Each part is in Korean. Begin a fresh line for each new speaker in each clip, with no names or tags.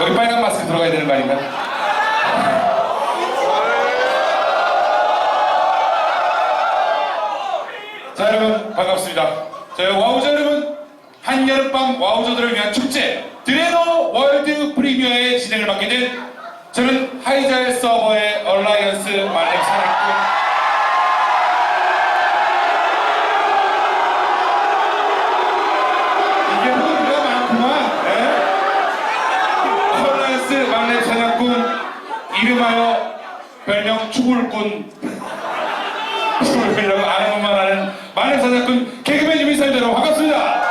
여기 빨간 마스크 들어가야 되는 거 아닌가? 자 여러분 반갑습니다. 저희 와우저 여러분 한여름밤 와우저들을 위한 축제 드레노 월드 프리미어의 진행을 맡게 된 저는 하이잘 서버의 얼라이언스 만렙 사랑 이름하여 별명 추굴꾼. 춤을 배려고 아는 것만 아는 만렙 사냥꾼 개그맨 유민사입니다 여러분 반갑습니다.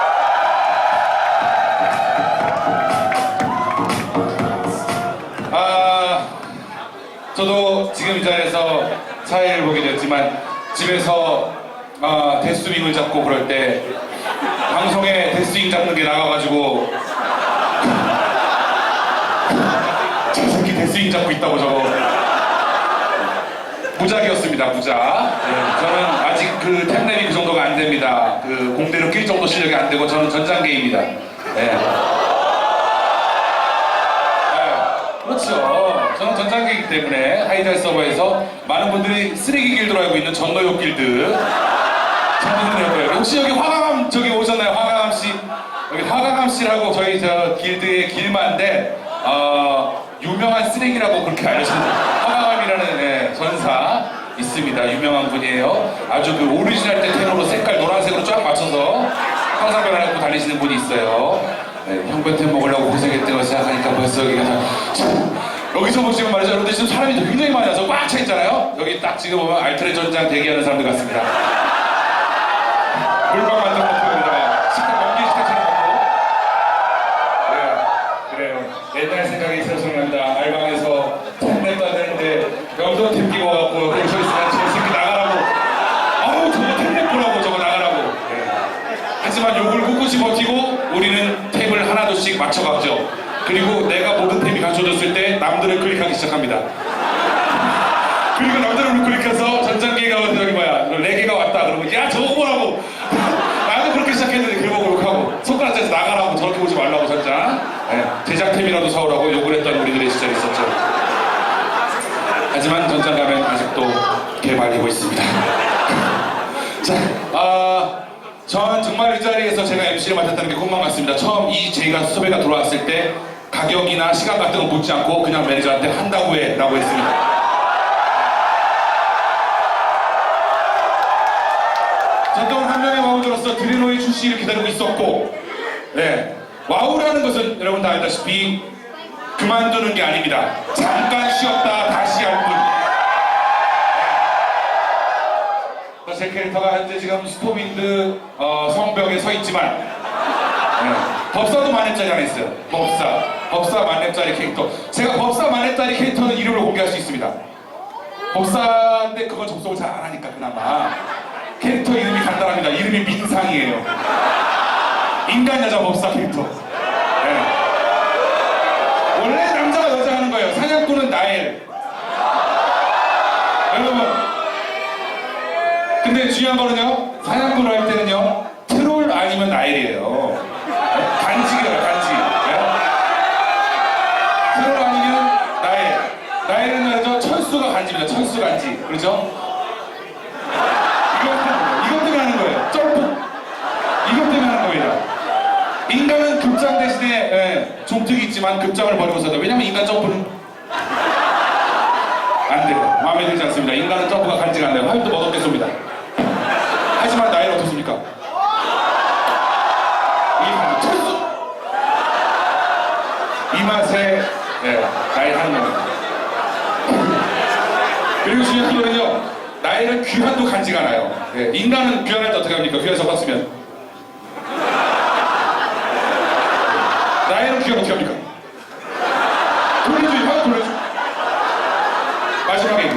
아 저도 지금 이 자리에서 사회를 보게 되었지만 집에서 아, 데스윙을 잡고 그럴 때 방송에 데스윙 잡는 게 나가가지고 데스윙 잡고 있다고 저거 무작이었습니다, 무작. 네, 저는 아직 그 템랩이 그 정도가 안 됩니다. 그 공대로 낄 정도 실력이 안 되고 저는 전장계입니다. 네. 네, 그렇죠. 저는 전장계이기 때문에 하이달 서버에서 많은 분들이 쓰레기 길드로 알고 있는 전노역 길드. 전노역 혹시 여기 화가감 저기 오셨나요? 화가감 씨. 여기 화가감 씨라고 저희 저 길드의 길만데 어, 유명한 쓰레기라고 그렇게 알려주는 화가감이라는 네, 전사 있습니다. 유명한 분이에요. 아주 그 오리지널 때 테너로 색깔 노란색으로 쫙 맞춰서 항상 변화 입고 달리시는 분이 있어요. 네, 형변템 먹으려고 고생했던 걸 생각하니까 벌써 여기가 참- 여기서 보시면 말이죠. 여러분들 지금 사람이 굉장히 많이 와서 꽉 차 있잖아요. 여기 딱 지금 보면 알트레 전장 대기하는 사람들 같습니다. 물방 만들어 먹고 여기다가 식탁 연기 식탁처럼 먹고 네, 그래요. 옛날 생각이 새로 생각난다. 알방에서 템랩도 안 되는데 여기서 템 끼고 와갖고 여기 서 있으면 저 새끼 나가라고. 아우 저거 템랩 보라고 저거 나가라고. 네. 하지만 욕을 꿋꿋이 버티고 우리는 탭을 맞춰갔죠. 그리고 내가 모든 탭이 갖춰졌을 때 남들을 클릭하기 시작합니다. 그리고 남들을 클릭해서 전장기가 저기 뭐야. 네 개가 왔다. 그러면 야 저거 보라고. 나도 그렇게 시작했는데 그러고 욕하고. 손가락에서 나가라고. 저렇게 오지 말라고 전장 네, 제작템이라도 사오라고 욕을 했던 우리들의 시절이 있었죠. 하지만 전장 가면 아직도 개발되고 있습니다. 자, 아, 전 정말 이 자리에서 제가 MC를 맡았다는 게 꿈만 같습니다. 처음 이 제가 섭외가 들어왔을 때 가격이나 시간 같은 거 묻지 않고 그냥 매니저한테 한다고 해 라고 했습니다. 저 또한 한 명의 와우들로서 드리노의 출시를 기다리고 있었고, 네. 와우라는 것은 여러분 다 알다시피 그만두는 게 아닙니다. 잠깐 쉬었다 다시 할 뿐. 제 캐릭터가 현재 지금 스토빈드 어, 성벽에 서 있지만 네. 법사도 만렙짜리 하나 있어요. 법사. 법사 만렙짜리 캐릭터. 제가 법사 만렙짜리 캐릭터는 이름을 공개할 수 있습니다. 법사인데 그건 접속을 잘 안 하니까 그나마 캐릭터 이름이 간단합니다. 이름이 민상이에요. 인간 여자 법사 캐릭터. 네. 원래 남자가 여자 하는 거예요. 사냥꾼은 나엘. 근데 중요한 거는요, 사냥꾼을 할 때는요, 트롤 아니면 나일이에요. 간직이에요, 간직. 네? 트롤 아니면 나일. 나일은 말이죠, 철수가 간직입니다, 철수 간직. 그렇죠? 이것, 이것 때문에 하는 거예요. 점프. 이것 때문에 하는 거예요. 인간은 급장 대신에 예, 종특이 있지만 급장을 버리고 서다. 왜냐면 인간 점프는 안 돼요. 마음에 들지 않습니다. 인간은 점프가 간지가 안 돼요. 멋없게 쏩니다. 하지만 나이는 어떻습니까? 이 철수! 이 맛에 네, 나이 하는 겁니다. 그리고 중요한 거는요, 나이는 귀환도 간지가 나요. 네, 인간은 귀환할 때 어떻게 합니까? 귀환 섞었으면. 나이는 귀환 어떻게 합니까? 돌려줘, 확 돌려줘. 마지막에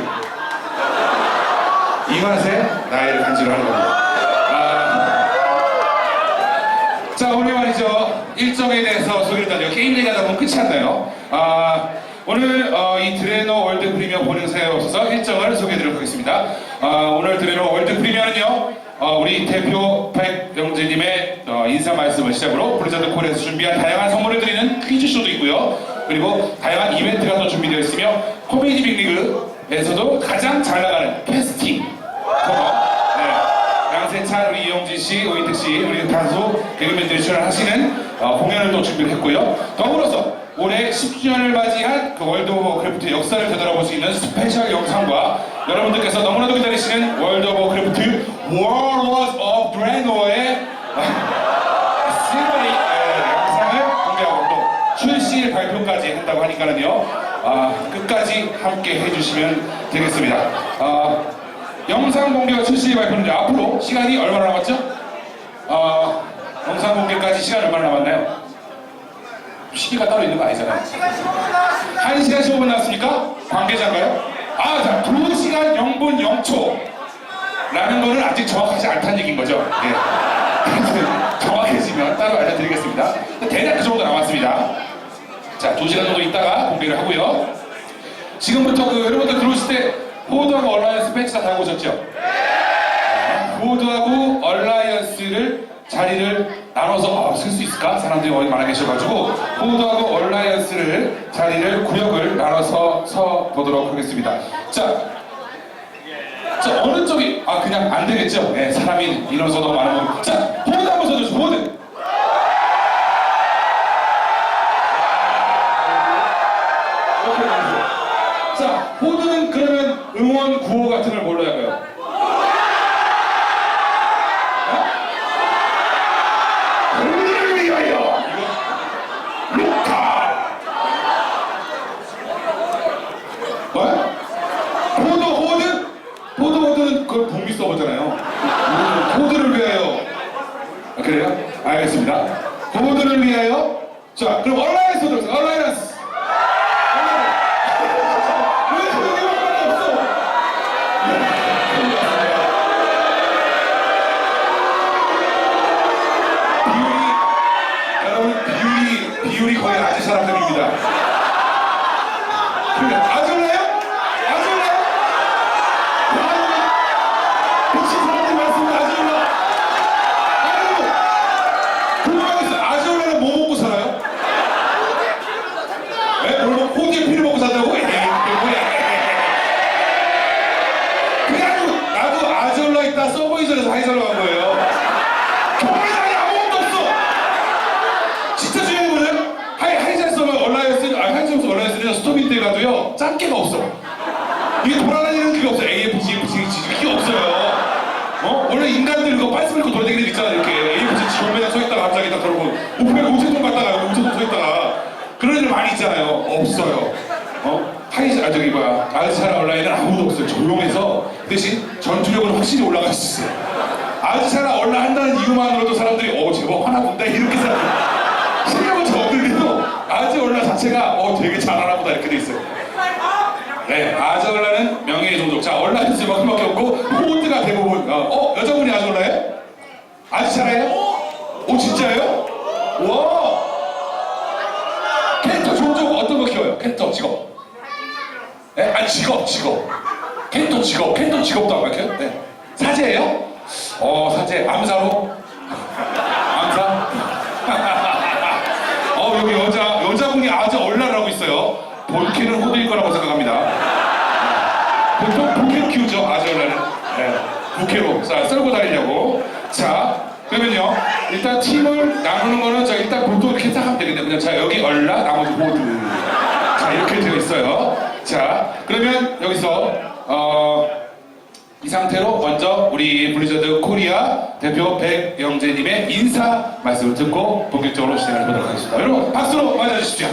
이 맛에 나이를 간지를 하는 겁니다. 아, 자 오늘 말이죠 일정에 대해서 소개를 드려요. 게임 얘기하다 보면 끝이 안 나요. 아, 오늘 어, 이 드레노 월드 프리미어 본행사에 없어서 일정을 소개해드리도록 하겠습니다. 아, 오늘 드레노 월드 프리미어는요 어, 우리 대표 백영재님의 어, 어, 인사 말씀을 시작으로 블리자드 콜에서 준비한 다양한 선물을 드리는 퀴즈쇼도 있고요. 그리고 다양한 이벤트가 또 준비되어 있으며 코미디 빅리그에서도 가장 잘 나가는 캐스팅 코너 네. 양세찬, 우리 이용진 씨, 오인택 씨, 우리 가수 개그맨들이 출연하시는 어, 공연을 또 준비를 했고요. 더불어서 올해 10주년을 맞이한 그 월드 오브 크래프트 역사를 되돌아볼 수 있는 스페셜 영상과 여러분들께서 너무나도 기다리시는 월드 오브 크래프트 World of Draenor의 실버리 영상을 공개하고 또 출시 발표까지 한다고 하니까는요 아, 끝까지 함께 해주시면 되겠습니다. 아, 영상 공개와 출시 발표는 앞으로 시간이 얼마나 남았죠? 어, 영상 공개까지 시간 얼마나 남았나요? 시기가 따로 있는 거 아니잖아요. 1시간 15분 남았습니까? 관계자인가요? 아, 자, 2시간 0분 0초. 라는 거는 아직 정확하지 않다는 얘기인 거죠. 예. 하여튼 정확해지면 따로 알려드리겠습니다. 대략 그 정도 남았습니다. 자, 2시간 정도 있다가 공개를 하고요. 지금부터 그 여러분들 들어오실 때 포워드하고 얼라이언스 벤치 다 달고 오셨죠? 포워드하고 얼라이언스를 자리를 나눠서 쓸수 있을까? 사람들이 어디 많아 계셔가지고 포워드하고 얼라이언스를 자리를 구역을 나눠서 서 보도록 하겠습니다. 자, 자 어느 쪽이 아 그냥 안 되겠죠? 네, 사람이 인원수 너무 많으면 자 포워드 한번 서주세요. 해주세요. 자, 포드는 그러면 응원 구호 같은 걸 할까요? 어? 포드를 위하여! 이거, 루카! 뭐? 포드 호드? 포드 호드는 그걸 북미 서버잖아요. 포드를 위하여. 아, 그래요? 알겠습니다. 포드를 위하여. 자, 그럼 얼라 얼라이언스 아 하이잘 서버 얼라이언스는 스토빈 때 가도요 짱깨가 없어. 이게 돌아다니는 그게 없어. AFG, FG, 이게 없어요. 어? 원래 인간들 그거 빨스 밀고 돌아다니는 데 있잖아 이렇게 AFG 지원매장 서 있다가 갑자기 딱 돌고 우편에 우체통 갔다가 우체통 서 있다가 그런 애들 많이 있잖아요. 없어요. 어? 하이즈 아 저기 뭐야 아즈차라 온라인은 아무도 없어요. 조용해서 대신 전투력은 확실히 올라갈 수 있어요. 아즈차라 온라인 한다는 이유만으로도 사람들이 어 제법 하나 본다 이렇게 생각. 실력은 적들도 아즈 올라 자체가 어 되게 잘하나 보다 이렇게 돼 있어요. 네, 아즈올라는 명예의 종족. 자, 얼라이언스 몇밖에 없고 포드가 대부분. 어, 어, 여자분이 아즈올라예요? 아즈차라예요? 오 진짜예요? 와. 캐릭터 종족 어떤 거 키워요? 캐릭터 직업. 네? 아니 직업 직업. 캐릭터 직업. 캐릭터 직업도 안 밝혀요? 네. 사제예요? 어 사제. 암사로? 암사? 어 여기 여자 여자분이 아주 얼라라고 있어요. 본캐는 호드일 거라고 생각합니다. 보통 부캐로 키우죠 아즈얼라는. 네. 부캐로. 자 썰고 다니려고. 자 그러면요 일단 팀을 나누는 거는 자 일단 보통 이렇게 딱 하면 되겠네요. 그냥 자 여기 얼라 나머지 호드. 자 이렇게 되어 있어요. 자 그러면 여기서 어. 이 상태로 먼저 우리 블리자드 코리아 대표 백영재님의 인사 말씀을 듣고 본격적으로 시작해 보도록 하겠습니다. 여러분 박수로 맞아주십시오.